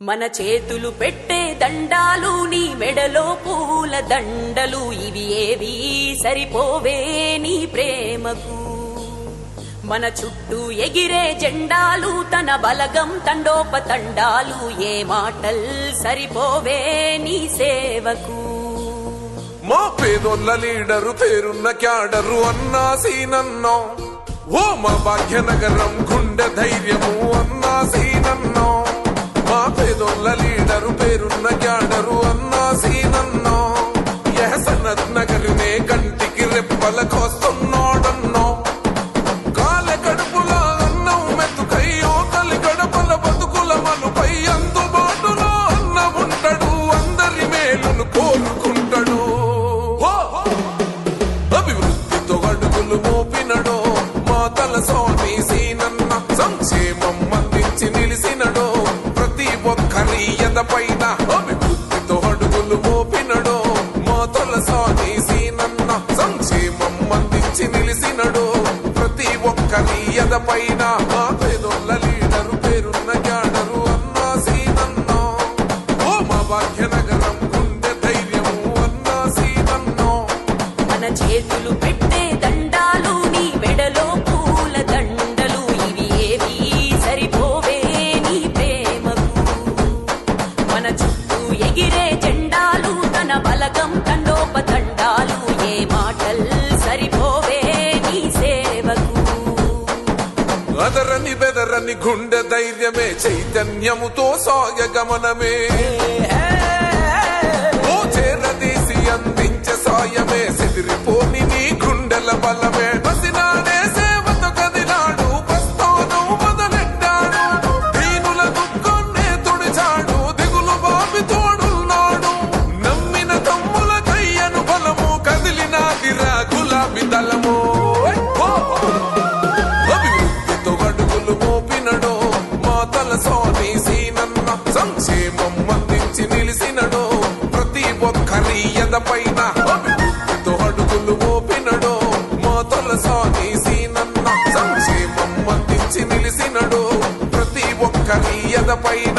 మన చేతులు పెట్టే దండాలు నీ మెడలో పూల దండలు ఇవి ఏవి సరిపోవే నీ ప్రేమకు. మన చుట్టూ ఎగిరే జెండాలు తన బలగం తండోపతండాలు ఏ మాటల్ సరిపోవే నీ సేవకు. మా పేదొల్ల లీడరు పేరున్న క్యాడరు అన్నా సీనన్నో ఓ మా భాగ్యనగరం గుండె ధైర్యము అన్నా సీనన్నో వల్ల లీడరు పేరున్న క్యాడరు అన్న ఒక్కరి ఎదపైన అడుగులు మోపినడో. సీనన్న సంక్షేమం అందించి నిలిసినడో. ప్రతి ఒక్కరి ఎదపైన మా పేదోళ్ళ లీడరు పేరున్న గ్యాడరు అన్నా సీనన్నో. ఓ మా భాగ్యనగరం గుండె ధైర్యము అన్నా సీనన్నో. మన చేతులు అదరని గుండె ధైర్యమే చైతన్యముతో సాగ గమనమే. సంక్షేమం అందించి నిలిసినడో ప్రతి ఒక్కరి ఎదపైన తోడుగులు ఓపినడో మోపినడో మా తల సీనన్న సంక్షేమం అందించి నిలిసినడో ప్రతి ఒక్కరి ఎదపైన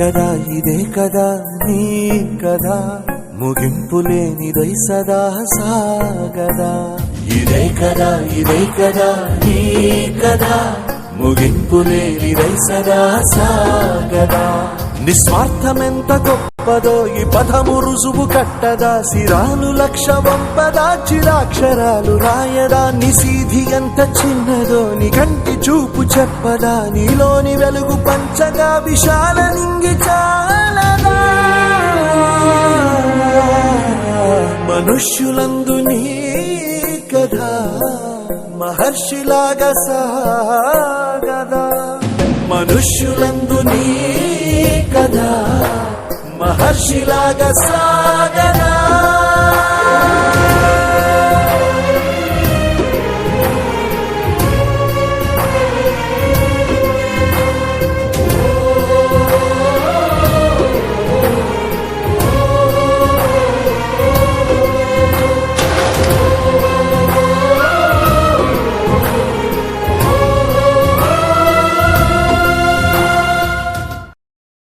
కదా ఇదే కదా నీ కదా. ముగింపు లేనిదై సదా సాగదా. ఇదే కదా ఇదే కదా నీ కదా. ముగింపు లేనిదై సదా సాగదా. నిస్వార్థమెంత గొప్ప గొప్పదో ఈ పదము రుజువు కట్టదా సిరాలు లక్ష వంపదా చిరాక్షరాలు రాయదా నిసీధి ఎంత చిన్నదో నీ కంటి చూపు చెప్పదా నీలోని వెలుగు పంచగా విశాల నింగి చాలదా. మనుష్యులందు నీ కథ మహర్షిలాగా సాగదా. మనుష్యులందు నీ కథ మహర్షిలాగా సాగనా.